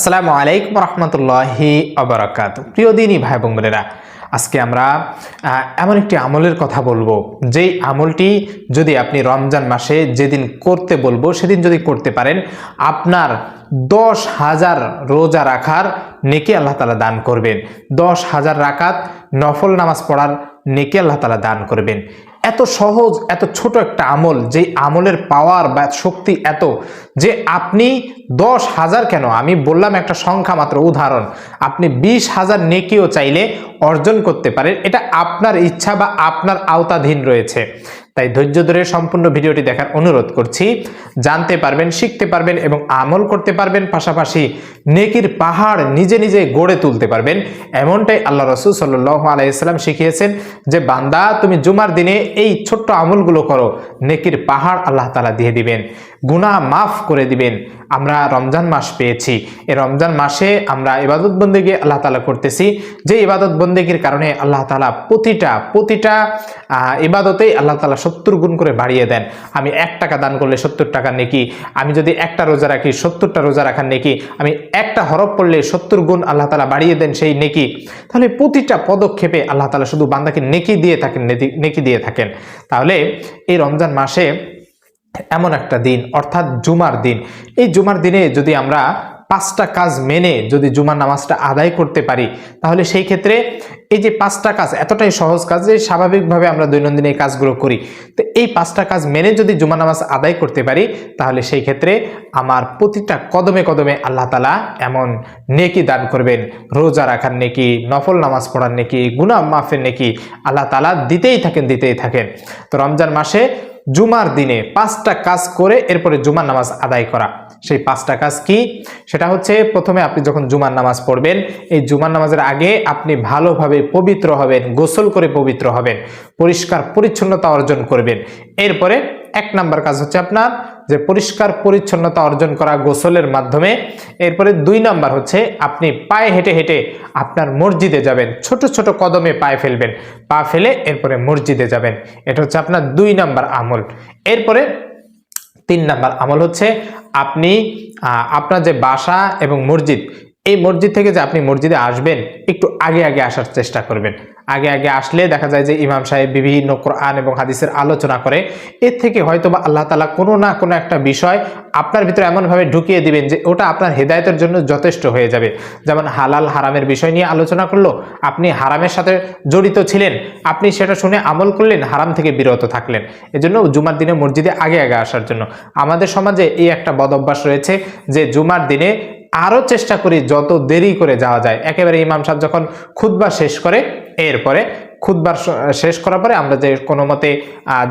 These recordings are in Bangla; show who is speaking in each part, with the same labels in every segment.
Speaker 1: আসসালামু আলাইকুম রহমতুল্লাহি আবরাকাত। প্রিয় দিনই ভাই এবং বোনেরা, আজকে আমরা এমন একটি আমলের কথা বলব। যেই আমলটি যদি আপনি রমজান মাসে যেদিন করতে বলব, সেদিন যদি করতে পারেন, আপনার দশ হাজার রোজা রাখার নেকি আল্লাহ তালা দান করবেন। দশ হাজার রাকাত নফল নামাজ পড়ার নেকি আল্লাহ তালা দান করবেন। এত সহজ, এত ছোট একটা আমল, যেই আমলের পাওয়ার বা শক্তি এত, যে আপনি দশ হাজার কেন? আমি বললাম একটা সংখ্যা মাত্র, উদাহরণ। আপনি বিশ হাজার নেকিও চাইলে অর্জন করতে পারেন। এটা আপনার ইচ্ছা বা আপনার আওতাধীন রয়েছে। তাই ধৈর্য ধরে সম্পূর্ণ ভিডিওটি দেখার অনুরোধ করছি। জানতে পারবেন, শিখতে পারবেন এবং আমল করতে পারবেন। পাশাপাশি নেকির পাহাড় নিজে নিজে গড়ে তুলতে পারবেন। এমনটাই আল্লাহ রসুল সাল্লাহ আলাইসাল্লাম শিখিয়েছেন যে, বান্দা, তুমি জুমার দিনে এই ছোট্ট আমলগুলো করো। নেকির পাহাড় আল্লাহ তালা দিয়ে দিবেন। গুনাহ মাফ করে দিবেন। আমরা রমজান মাস পেয়েছি। এই রমজান মাসে আমরা ইবাদত বন্দেগী আল্লাহ তালা করতেছি। যে ইবাদত বন্দেগীর কারণে আল্লাহ তালা প্রতিটা প্রতিটা ইবাদতেই আল্লাহ তালা সত্তর গুণ করে বাড়িয়ে দেন। আমি এক টাকা দান করলে সত্তর টাকা নেকি? আমি যদি একটা রোজা রাখি, সত্তরটা রোজা রাখার নেকি? আমি একটা হরফ পড়লে সত্তর গুণ আল্লাহ তালা বাড়িয়ে দেন সেই নেকি? তাহলে প্রতিটা পদক্ষেপে আল্লাহ তালা শুধু বান্দাকে নেকি দিয়ে থাকেন নেকি দিয়ে থাকেন। তাহলে এই রমজান মাসে এমন একটা দিন, অর্থাৎ জুমার দিন। এই জুমার দিনে যদি আমরা পাঁচটা কাজ মেনে যদি জুমার নামাজটা আদায় করতে পারি, তাহলে সেই ক্ষেত্রে এই যে পাঁচটা কাজ, এতটাই সহজ কাজ যে স্বাভাবিকভাবে আমরা দৈনন্দিন এই কাজগুলো করি। তো এই পাঁচটা কাজ মেনে যদি জুমা নামাজ আদায় করতে পারি, তাহলে সেই ক্ষেত্রে আমার প্রতিটা কদমে কদমে আল্লাহ তালা এমন নেকি দান করবেন। রোজা রাখার নেকি, নফল নামাজ পড়ার নেকি গুনা মাফের নেকি আল্লাহ তালা দিতেই থাকেন দিতেই থাকেন। তো রমজান মাসে জুমার দিনে পাঁচটা কাজ করে এরপরে জুমার নামাজ আদায় করা। সেই পাঁচটা কাজ কি? সেটা হচ্ছে প্রথমে আপনি যখন জুমার নামাজ পড়বেন, এই জুমার নামাজের আগে আপনি ভালোভাবে পবিত্র হবেন, গোসল করে পবিত্র হবেন, পরিষ্কার পরিচ্ছন্নতা অর্জন করবেন। এরপরে এক নাম্বার কাজ হচ্ছে আপনার যে পরিষ্কার পরিচ্ছন্নতা অর্জন করা গোসলের মাধ্যমে, এরপরে দুই নাম্বার হচ্ছে আপনি পায়ে হেঁটে হেঁটে আপনার মসজিদে যাবেন, ছোট ছোট কদমে পায়ে ফেলবেন, পা ফেলে এরপরে মসজিদে যাবেন। এটা হচ্ছে আপনার দুই নাম্বার আমল। এরপরে তিন নাম্বার আমল হচ্ছে আপনি আপনার যে বাসা এবং মসজিদ, এই মসজিদ থেকে যে আপনি মসজিদে আসবেন, একটু আগে আগে আসার চেষ্টা করবেন। আগে আগে আসলে দেখা যায় যে ইমাম সাহেব বিভিন্ন কোরআন এবং হাদিসের আলোচনা করে, এর থেকে হয়তো বা আল্লাহ তালা কোনো না কোনো একটা বিষয় আপনার ভিতরে এমনভাবে ঢুকিয়ে দিবেন যে ওটা আপনার হেদায়তের জন্য যথেষ্ট হয়ে যাবে। যেমন হালাল হারামের বিষয় নিয়ে আলোচনা করল, আপনি হারামের সাথে জড়িত ছিলেন, আপনি সেটা শুনে আমল করলেন, হারাম থেকে বিরত থাকলেন। এজন্য জুমার দিনে মসজিদে আগে আগে আসার জন্য। আমাদের সমাজে এই একটা বদ অভ্যাস রয়েছে যে জুমার দিনে আরও চেষ্টা করি যত দেরি করে যাওয়া যায়। একেবারে ইমাম সাহেব যখন খুতবা শেষ করে, এরপরে খুতবার শেষ করার পরে আমরা যে কোনো মতে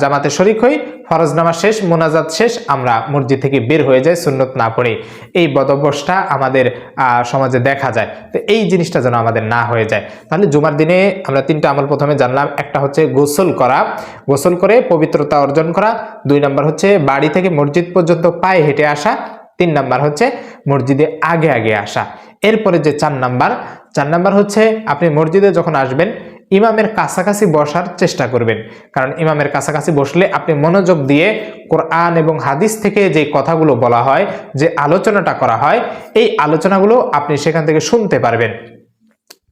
Speaker 1: জামাতে শরিক হই, ফরজ নামাজ শেষ, মোনাজাত শেষ, আমরা মসজিদ থেকে বের হয়ে যাই, সুন্নত না পড়ে। এই বদভ্যাসটা আমাদের সমাজে দেখা যায়। তো এই জিনিসটা যেন আমাদের না হয়ে যায়। তাহলে জুমার দিনে আমরা তিনটা আমল প্রথমে জানলাম। একটা হচ্ছে গোসল করা। গোসল করে পবিত্রতা অর্জন করা। দুই নম্বর হচ্ছে বাড়ি থেকে মসজিদ পর্যন্ত পায়ে হেঁটে আসা। তিন নাম্বার হচ্ছে মসজিদে আগে আগে আসা। এরপরে যে চার নাম্বার চার নাম্বার হচ্ছে আপনি মসজিদে যখন আসবেন, ইমামের কাছাকাছি বসার চেষ্টা করবেন। কারণ ইমামের কাছাকাছি বসলে আপনি মনোযোগ দিয়ে কোরআন এবং হাদিস থেকে যে কথাগুলো বলা হয়, যে আলোচনাটা করা হয়, এই আলোচনাগুলো আপনি সেখান থেকে শুনতে পারবেন।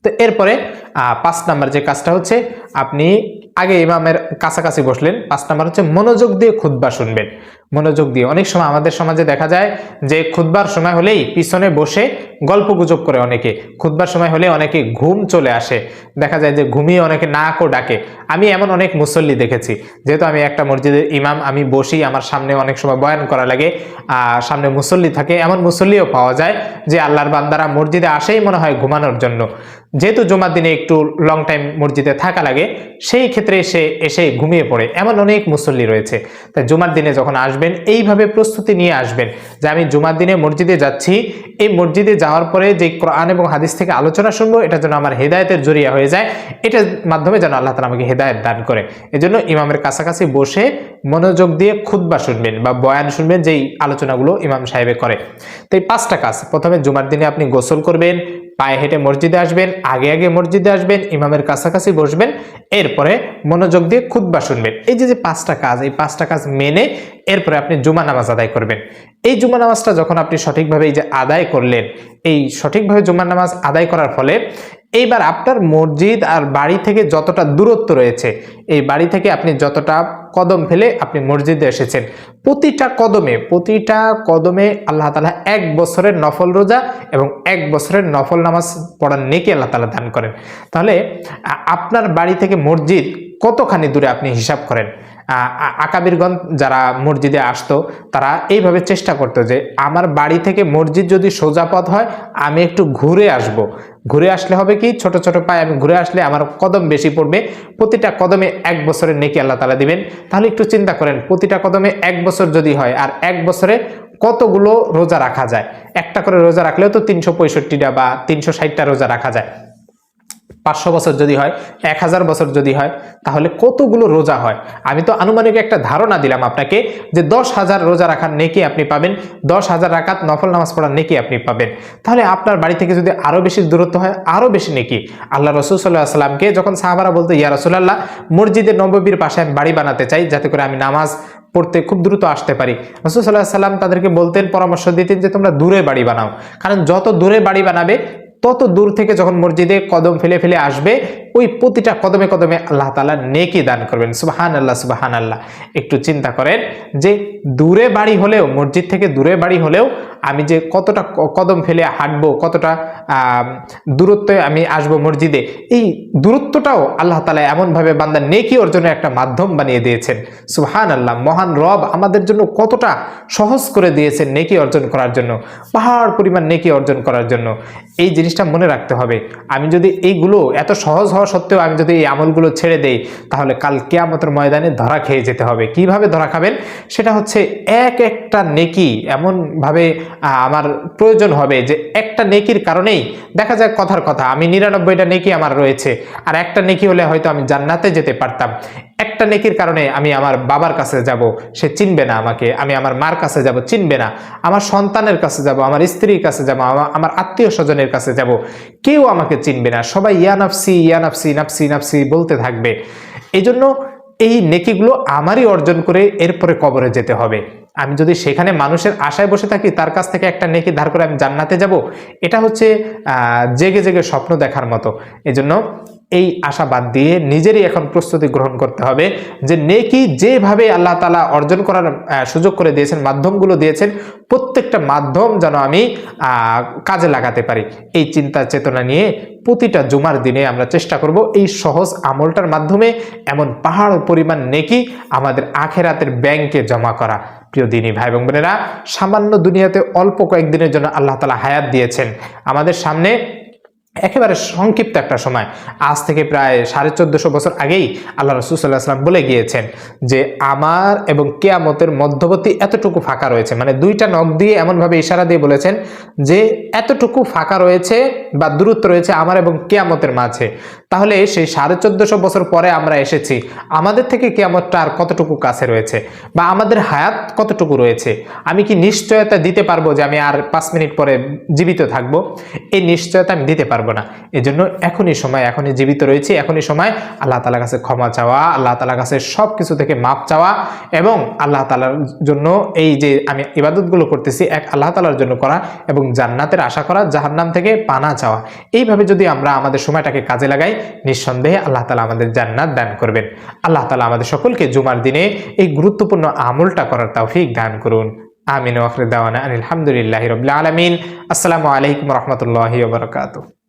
Speaker 1: তো এরপরে পাঁচ নাম্বার যে কাজটা হচ্ছে, আপনি আগে ইমামের কাছাকাছি বসলেন, পাঁচ নাম্বার হচ্ছে মনোযোগ দিয়ে খুদ্া শুনবেন। মনোযোগ দিয়ে। অনেক সময় আমাদের সমাজে দেখা যায় যে খুদ্বার সময় হলেই পিছনে বসে গল্প গুজব করে অনেকে। খুদ্বার সময় হলে অনেকে ঘুম চলে আসে। দেখা যায় যে ঘুমিয়ে অনেকে নাকও ডাকে। আমি এমন অনেক মুসল্লি দেখেছি। যেহেতু আমি একটা মসজিদের ইমাম, আমি বসি আমার সামনে অনেক সময় বয়ান করা লাগে। আর সামনে মুসল্লি থাকে। এমন মুসল্লিও পাওয়া যায় যে আল্লাহর বান্দারা মসজিদে আসেই মনে হয় ঘুমানোর জন্য। যেহেতু জুমার দিনে একটু লং টাইম মসজিদে থাকা লাগে, সেই ক্ষেত্রে সে এসে ঘুমিয়ে পড়ে। এমন অনেক মুসল্লি রয়েছে। তাই জুমার দিনে যখন আসবেন, এইভাবে প্রস্তুতি নিয়ে আসবেন যে আমি জুমার দিনে মসজিদে যাচ্ছি। এই মসজিদে যাওয়ার পরে যে কোরআন এবং হাদিস থেকে আলোচনা শুনব, এটা যেন আমার হেদায়তের জরিয়া হয়ে যায়। এটার মাধ্যমে যেন আল্লাহ তালা আমাকে হেদায়ত দান করে। এজন্য ইমামের কাছাকাছি বসে মনোযোগ দিয়ে খুতবা শুনবেন বা বয়ান শুনবেন যেই আলোচনাগুলো ইমাম সাহেবে করে। তো এই পাঁচটা কাজ। প্রথমে জুমার দিনে আপনি গোসল করবেন পায়ে হেঁটে মসজিদে আসবেন, আগে আগে মসজিদে আসবেন, ইমামের কাছাকাছি বসবেন, এরপরে মনোযোগ দিয়ে খুদ্া শুনবেন। এই যে যে পাঁচটা কাজ, এই পাঁচটা কাজ মেনে এরপরে আপনি জুমা নামাজ আদায় করবেন। এই জুমা নামাজটা যখন আপনি সঠিকভাবে এই যে আদায় করলেন, এই সঠিকভাবে জুমা নামাজ আদায় করার ফলে এইবার আপনার মসজিদ আর বাড়ি থেকে যতটা দূরত্ব রয়েছে, এই বাড়ি থেকে আপনি যতটা কদম ফেলে আপনি মসজিদে এসেছেন। প্রতিটা কদমে প্রতিটা কদমে আল্লাহ তালা এক বছরের নফল রোজা এবং এক বছরের নফল নামাজ পড়ার নেকি আল্লাহ তালা দান করেন। তাহলে আপনার বাড়ি থেকে মসজিদ কতখানি দূরে আপনি হিসাব করেন? আকাবিরগণ যারা মসজিদে আসতো, তারা এইভাবে চেষ্টা করতো যে, আমার বাড়ি থেকে মসজিদ যদি সোজা পথ হয়, আমি একটু ঘুরে আসব। ঘুরে আসলে হবে কি? ছোট ছোট পায়ে আমি ঘুরে আসলে আমার কদম বেশি পড়বে। প্রতিটা কদমে এক বছরের নেকি আল্লাহ তালা দিবেন। তাহলে একটু চিন্তা করেন, প্রতিটা কদমে এক বছর যদি হয়, আর এক বছরে কতগুলো রোজা রাখা যায়? একটা করে রোজা রাখলেও তো তিনশো পঁয়ষট্টিটা বা তিনশো ষাটটা রোজা রাখা যায়। পাঁচশো বছর যদি হয়, এক হাজার বছর যদি হয়, তাহলে কতগুলো রোজা হয়? আমি তো আনুমানিক একটা ধারণা দিলাম আপনাকে যে দশ হাজার রোজা রাখার নেকি আপনি পাবেন, দশ হাজার রাখাত নফল নামাজ পড়ার নেকি আপনি পাবেন। তাহলে আপনার বাড়ি থেকে যদি আরও বেশি দূরত্ব হয় আরও বেশি নেকি? আল্লাহ রসুল সাল্লাহ সাল্লামকে যখন সাহাবারা বলতো, ইয়া রসুল্লাহ মসজিদের নববীর পাশে আমি বাড়ি বানাতে চাই, যাতে করে আমি নামাজ পড়তে খুব দ্রুত আসতে পারি। রসুল সাল্লাহ সাল্লাম তাদেরকে বলতেন, পরামর্শ দিতেন যে তোমরা দূরে বাড়ি বানাও। কারণ যত দূরে বাড়ি বানাবে তত দূর থেকে যখন মসজিদে কদম ফেলে ফেলে আসবে, ওই প্রতিটা কদমে কদমে আল্লাহ তালা নেকি দান করবেন। সুবাহান আল্লাহ সুবাহান আল্লাহ একটু চিন্তা করেন যে দূরে বাড়ি হলেও, মসজিদ থেকে দূরে বাড়ি হলেও আমি যে কতটা কদম ফেলে হাঁটবো, কতটা দূরত্বে আমি আসব মসজিদে, এই দূরত্বটাও আল্লাহ তালা এমনভাবে বান্দার নেকি অর্জনের একটা মাধ্যম বানিয়ে দিয়েছেন। সুহান আল্লাহ মহান রব আমাদের জন্য কতটা সহজ করে দিয়েছেন নেকি অর্জন করার জন্য, পাহাড় পরিমাণ নেকি অর্জন করার জন্য। এই জিনিসটা মনে রাখতে হবে, আমি যদি এইগুলো এত সহজ হওয়া সত্ত্বেও আমি যদি এই আমলগুলো ছেড়ে দেই, তাহলে কাল কেয়ামতের ময়দানে ধরা খেয়ে যেতে হবে। কীভাবে ধরা খাবেন? সেটা হচ্ছে এক একটা নেকি এমনভাবে আমার প্রয়োজন হবে যে একটা নেকির কারণেই, দেখা যায় কথার কথা, আমি নিরানব্বইটা নেকি আমার রয়েছে, আর একটা নেকি হলে হয়তো আমি জান্নাতে যেতে পারতাম। একটা নেকির কারণে আমি আমার বাবার কাছে যাব, সে চিনবে না আমাকে, আমি আমার মার কাছে যাব, চিনবে না। আমার সন্তানের কাছে যাব, আমার স্ত্রীর কাছে যাব, আমা- আমার আত্মীয় স্বজনের কাছে যাব। কেউ আমাকে চিনবে না, সবাই ইয়া নাফসি ইয়া নাফসি নাফসি বলতে থাকবে। এই জন্য এই নেকিগুলো আমারই অর্জন করে এরপরে কবরে যেতে হবে। আমি যদি সেখানে মানুষের আশায় বসে থাকি, তার কাছ থেকে একটা নেকি ধার করে আমি জান্নাতে যাব? এটা হচ্ছে জেগে জেগে স্বপ্ন দেখার মতো। এজন্য এই আশা বাদ দিয়ে নিজেরই এখন প্রস্তুতি গ্রহণ করতে হবে যে নেকি যেভাবে আল্লাহ তালা অর্জন করার সুযোগ করে দিয়েছেন, মাধ্যমগুলো দিয়েছেন, প্রত্যেকটা মাধ্যম যেন আমি কাজে লাগাতে পারি। এই চিন্তা চেতনা নিয়ে প্রতিটা জুমার দিনে আমরা চেষ্টা করব এই সহজ আমলটার মাধ্যমে এমন পাহাড় পরিমাণ নেকি আমাদের আখেরাতের ব্যাংকে জমা করা। প্রিয় দিনী ভাই এবং বোনেরা, সামান্য দুনিয়াতে অল্প কয়েকদিনের জন্য আল্লাহ তালা হায়াত দিয়েছেন। আমাদের সামনে একেবারে সংক্ষিপ্ত একটা সময়। আজ থেকে প্রায় সাড়ে চোদ্দশো বছর আগেই আল্লাহ রসুল সাল্লাহ সাল্লাম বলে গিয়েছেন যে, আমার এবং কেয়ামতের মধ্যবর্তী এতটুকু ফাঁকা রয়েছে। মানে দুইটা নখ দিয়ে এমনভাবে ইশারা দিয়ে বলেছেন যে, এতটুকু ফাঁকা রয়েছে বা দূরত্ব রয়েছে আমার এবং কেয়ামতের মাঝে। তাহলে সেই সাড়ে চোদ্দশো বছর পরে আমরা এসেছি, আমাদের থেকে কেয়ামতটা আর কতটুকু কাছে রয়েছে বা আমাদের হায়াত কতটুকু রয়েছে? আমি কি নিশ্চয়তা দিতে পারব যে আমি আর পাঁচ মিনিট পরে জীবিত থাকব? এই নিশ্চয়তা আমি দিতে পারব না। এজন্য এখনই সময়, এখনই জীবিত রয়েছে, এখনই সময় আল্লাহ তালার কাছে ক্ষমা চাওয়া, আল্লাহ তালার কাছে সব কিছু থেকে মাপ চাওয়া এবং আল্লাহ তালার জন্য এই যে আমি ইবাদতগুলো করতেছি, এক আল্লাহ তালার জন্য করা এবং জান্নাতের আশা করা, জাহান্নাম থেকে পানা চাওয়া। এইভাবে যদি আমরা আমাদের সময়টাকে কাজে লাগাই, নিঃসন্দেহে আল্লাহ তালা আমাদের জান্নাত দান করবেন। আল্লাহ তালা আমাদের সকলকে জুমার দিনে এই গুরুত্বপূর্ণ আমলটা করার তৌফিক দান করুন। আমিন ওয়াখরে দাওয়ানা আলহামদুলিল্লাহ রবিল আলমিন। আসসালামু আলাইকুম রহমতুল্লাহি বারকাতুহ।